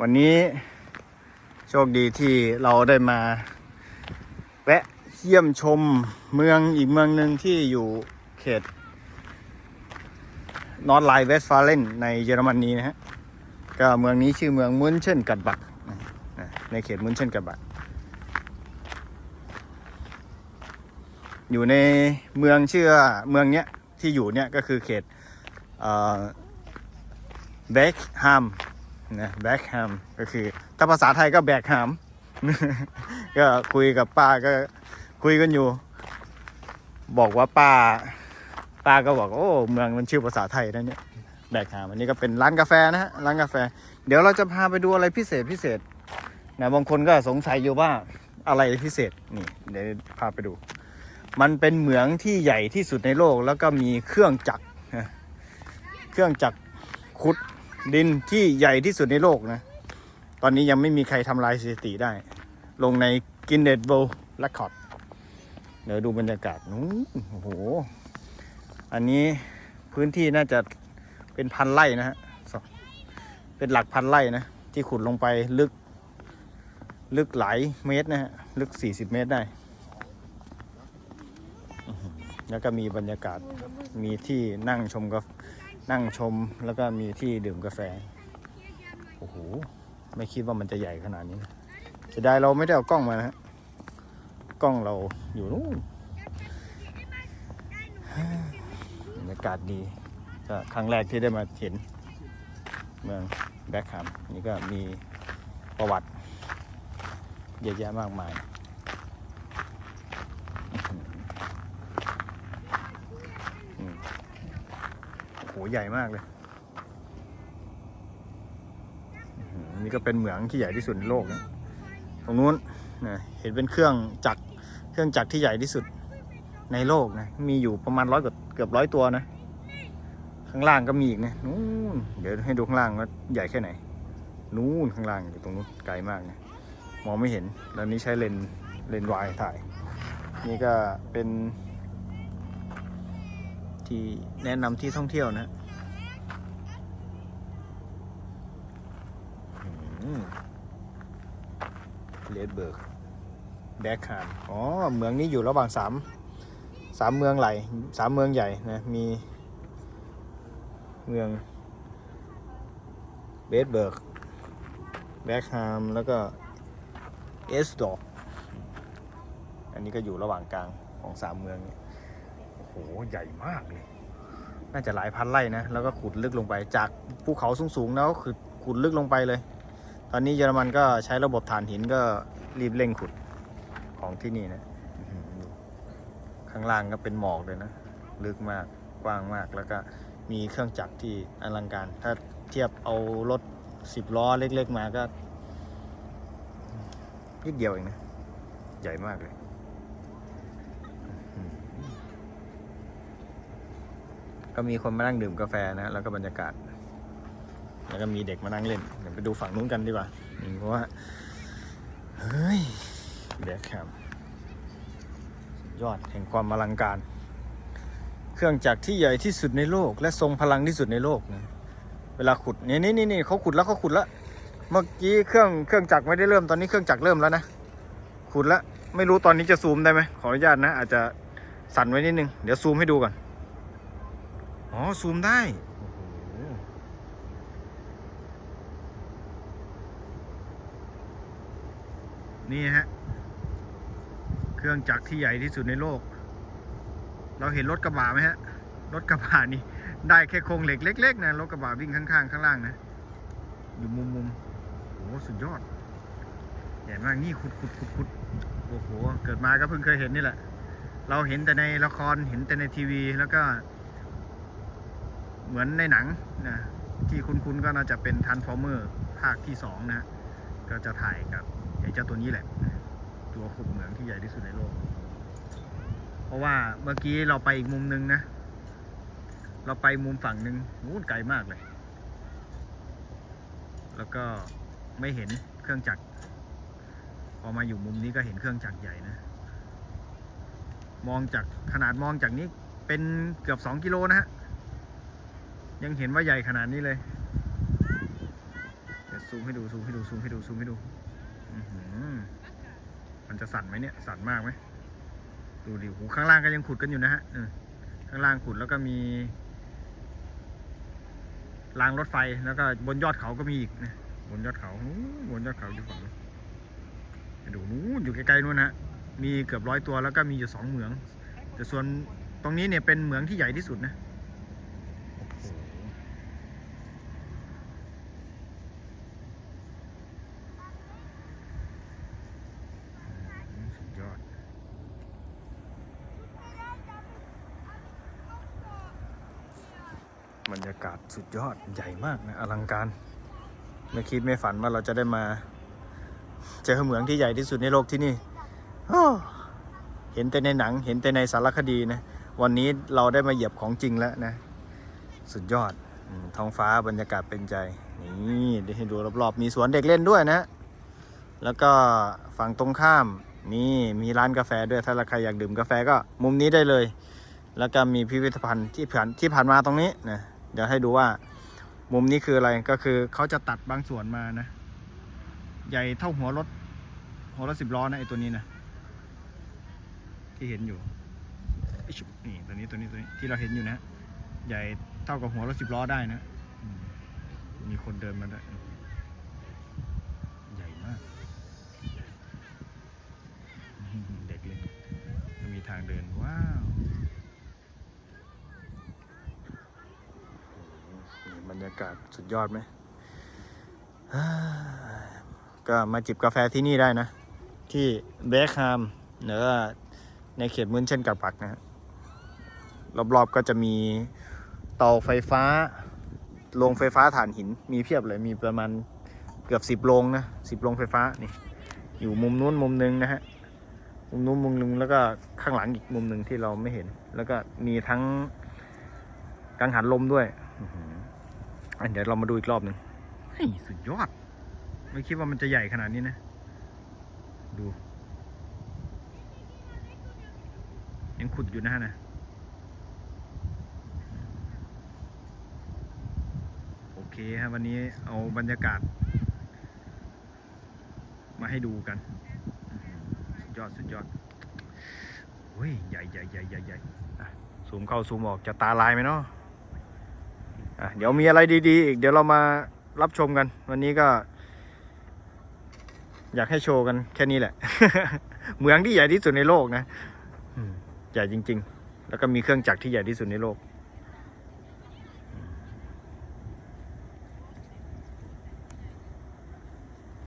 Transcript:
วันนี้โชคดีที่เราได้มา แวะเยี่ยมชมเมืองอีกเมืองหนึ่งที่อยู่เขตนอร์ทไลน์เวสฟาเลนในเยอรมนนีนะฮะ ก็เมืองนี้ชื่อเมืองมุนเช่นกัดบัก ในเขตมุนเช่นกัดบัก อยู่ในเมืองเชื่อเมืองเนี้ยที่อยู่เนี่ยก็คือเขตแบกฮม นะแบกแฮมก็คือถ้าภาษาไทยก็แบกฮาม ก็คุยกับป้าก็คุยกันอยู่ บอกว่าป้า ป้าก็บอกโอ้เมืองมันชื่อภาษาไทยนะเนี่ยแบกฮามอันนี้ก็เป็นร้านกาแฟนะฮะร้านกาแฟ เดี๋ยวเราจะพาไปดูอะไรพิเศษพิเศษนะบางคนก็สงสัยอยู่ว่าอะไรพิเศษนี่เดี๋ยวพาไปดู มันเป็นเหมืองที่ใหญ่ที่สุดในโลก แล้วก็มีเครื่องจักรเครื่องจักรขุด ดินที่ใหญ่ที่สุดในโลกนะ ตอนนี้ยังไม่มีใครทำลายสถิติได้ ลงในกินเน s โ o และคอร์ดเดี๋ยวดูบรรยากาศนู้นโอ้โห อันนี้พื้นที่น่าจะเป็นพันไร่นะฮะเป็นหลักพันไร่นะ ที่ขุดลงไปลึก ลึกหลายเมตรนะฮะ ลึก 40 เมตรได้ แล้วก็มีบรรยากาศมีที่นั่งชมกาแฟ นั่งชมแล้วก็มีที่ดื่มกาแฟ โอ้โห ไม่คิดว่ามันจะใหญ่ขนาดนี้นะเสียดายเราไม่ได้เอากล้องมานะฮะกล้องเราอยู่นู่นบรรยากาศดีก็ครั้งแรกที่ได้มาเห็น เมืองแบ็คแฮมนี่ก็มีประวัติเยอะแยะมากมาย โอ้โหใหญ่มากเลยนี่ก็เป็นเหมืองที่ใหญ่ที่สุดในโลกนะตรงนู้นนะเห็นเป็นเครื่องจักรเครื่องจักรที่ใหญ่ที่สุดในโลกนะ มีอยู่ประมาณร้อยกว่าเกือบร้อยตัวนะ ข้างล่างก็มีอีกนะนู้นเดี๋ยวให้ดูข้างล่างว่าใหญ่แค่ไหน นู้นข้างล่างอยู่ตรงนู้นไกลมากนะมองไม่เห็นแล้วนี้ใช้เลนเลนวายถ่าย นี่ก็เป็น ที่แนะนำที่ท่องเที่ยวนะเลดเบิร์กแบกคานอ๋อ เมืองนี้อยู่ระหว่างสามสามเมืองไหลสามเมืองใหญ่นะ มีเมืองเบสเบิร์กแบกฮามแล้วก็เอสดอกอันนี้ก็อยู่ระหว่างกลางของสามเมืองนี้โอ้ โหใหญ่มากเลย น่าจะหลายพันไร่นะ แล้วก็ขุดลึกลงไป จากภูเขาสูงๆแล้วก็คือขุดลึกลงไปเลย ตอนนี้เยอรมันก็ใช้ระบบถ่านหินก็รีบเร่งขุดของที่นี่นะ ข้างล่างก็เป็นหมอกเลยนะ ลึกมาก กว้างมาก แล้วก็มีเครื่องจักรที่อลังการ ถ้าเทียบเอารถสิบล้อเล็กๆมาก็นิดเดียวเองนะ ใหญ่มากเลย ก็มีคนมานั่งดื่มกาแฟนะแล้วก็บรรยากาศ แล้วก็มีเด็กมานั่งเล่นเดี๋ยวไปดูฝั่งนู้นกันดีกว่าเพราะว่าเฮ้ยเด็กครับยอดแห่งความอลังการ เครื่องจักรที่ใหญ่ที่สุดในโลก และทรงพลังที่สุดในโลกนะเวลาขุดนี่นี่นี่นี่เขาขุดแล้วเขาขุดแล้วเมื่อกี้เครื่องเครื่องจักรไม่ได้เริ่มตอนนี้เครื่องจักรเริ่มแล้วนะขุดแล้วไม่รู้ตอนนี้จะซูมได้ไหมขออนุญาตนะ อาจจะสั่นไว้นิดนึงเดี๋ยวซูมให้ดูก่อน อ๋อ ซูมได้ โอ้โห นี่ฮะ เครื่องจักรที่ใหญ่ที่สุดในโลก เราเห็นรถกระบะไหมฮะ รถกระบะนี่ ได้แค่โครงเหล็กเล็กๆนะ รถกระบะวิ่งข้างๆ ข้างล่างนะ อยู่มุมมุมๆโอ้โหสุดยอด ใหญ่มาก นี่ขุดขุดขุดขุดโอ้โห เกิดมาก็เพิ่งเคยเห็นนี่แหละ เราเห็นแต่ในละคร เห็นแต่ในทีวี แล้วก็ เหมือนในหนังนะที่คุ้นๆก็น่าจะเป็นทันฟอร์เมอร์ภาคที่สองนะ ก็จะถ่ายกับไอ้เจ้าตัวนี้แหละ ตัวขุดเหมืองที่ใหญ่ที่สุดในโลก เพราะว่าเมื่อกี้เราไปอีกมุมนึงนะ เราไปมุมฝั่งหนึ่งนู้นไกลมากเลย แล้วก็ไม่เห็นเครื่องจักรพอมาอยู่มุมนี้ก็เห็นเครื่องจักรใหญ่นะ มองจากขนาดมองจากนี้เป็นเกือบสองกิโลนะฮะ ยังเห็นว่าใหญ่ขนาดนี้เลยแต่ซูมให้ดูซูมให้ดูซูมให้ดูซูมให้ดูมันจะสั่นไหมเนี่ยสั่นมากไหมดูดิหูข้างล่างก็ยังขุดกันอยู่นะฮะเออข้างล่างขุดแล้วก็มีรางรถไฟแล้วก็บนยอดเขาก็มีอีกนะบนยอดเขาบนยอดเขาอยู่ฝั่งนู้นดูนู้นอยู่ไกลๆนู้นนะมีเกือบร้อยตัวแล้วก็มีอยู่สองเหมือง แต่ส่วนตรงนี้เนี่ยเป็นเหมืองที่ใหญ่ที่สุดนะโอ้โห สุดยอด บรรยากาศสุดยอดใหญ่มากนะอลังการ ไม่คิดไม่ฝันว่าเราจะได้มา เจอเหมืองที่ใหญ่ที่สุดในโลกที่นี่เห็นแต่ในหนัง เห็นแต่ในสารคดีนะ วันนี้เราได้มาเหยียบของจริงแล้วนะ สุดยอดท้องฟ้าบรรยากาศเป็นใจ นี่เดี๋ยวให้ดูรอบๆ มีสวนเด็กเล่นด้วยนะ แล้วก็ฝั่งตรงข้าม นี่มีร้านกาแฟด้วย ถ้าใครอยากดื่มกาแฟก็มุมนี้ได้เลย แล้วก็มีพิพิธภัณฑ์ที่ผ่านที่ผ่านมาตรงนี้นะ เดี๋ยวให้ดูว่า มุมนี้คืออะไรก็คือเขาจะตัดบางส่วนมานะ ใหญ่เท่าหัวรถ หัวรถสิบล้อนะไอตัวนี้นะที่เห็นอยู่นี่ตัวนี้ตัวนี้ตัวนี้ที่เราเห็นอยู่นะ ใหญ่เท่ากับหัวรถสิบล้อได้นะมมีคนเดินมาด้วยใหญ่มาก เด็กเล่นก็มีทางเดิน ว้าวนี่บ รยากาศสุดยอดไหม ก็มาจิบกาแฟที่นี่ได้นะ ที่เบคฮมหรือว่าในเขตมุนเช่นกับปักนะฮะรอบๆก็จะมีเตาไฟฟ้าโรงไฟฟ้าถ่านหิน มีเพียบเลยมีประมาณเกือบสิบโรงนะสิบโรงไฟฟ้านี่ อยู่มุมนู้นมุมนึงนะฮะมุมนู้นมุมนึงแล้วก็ข้างหลังอีกมุมหนึ่งที่เราไม่เห็น แล้วก็มีทั้งกังหันลมด้วย อันเดี๋ยวเรามาดูอีกรอบหนึ่งเฮ้ยสุดยอด ไม่คิดว่ามันจะใหญ่ขนาดนี้นะ ดู ยังขุดอยู่นะฮะนะโอเคฮะวันนี้เอาบรรยากาศ มาให้ดูกัน สุดยอดสุดยอดเฮ้ยใหญ่ใหญ่ใหญ่ใหญ่ใหญ่อะซูมเข้าซูมออกจะตาลายไหมเนาะ อะเดี๋ยวมีอะไรดีๆ อีกเดี๋ยวเรามารับชมกัน วันนี้ก็ อยากให้โชว์กันแค่นี้แหละเมืองที่ใหญ่ที่สุดในโลกนะอืมใหญ่จริง ๆ แล้วก็มีเครื่องจักรที่ใหญ่ที่สุดในโลก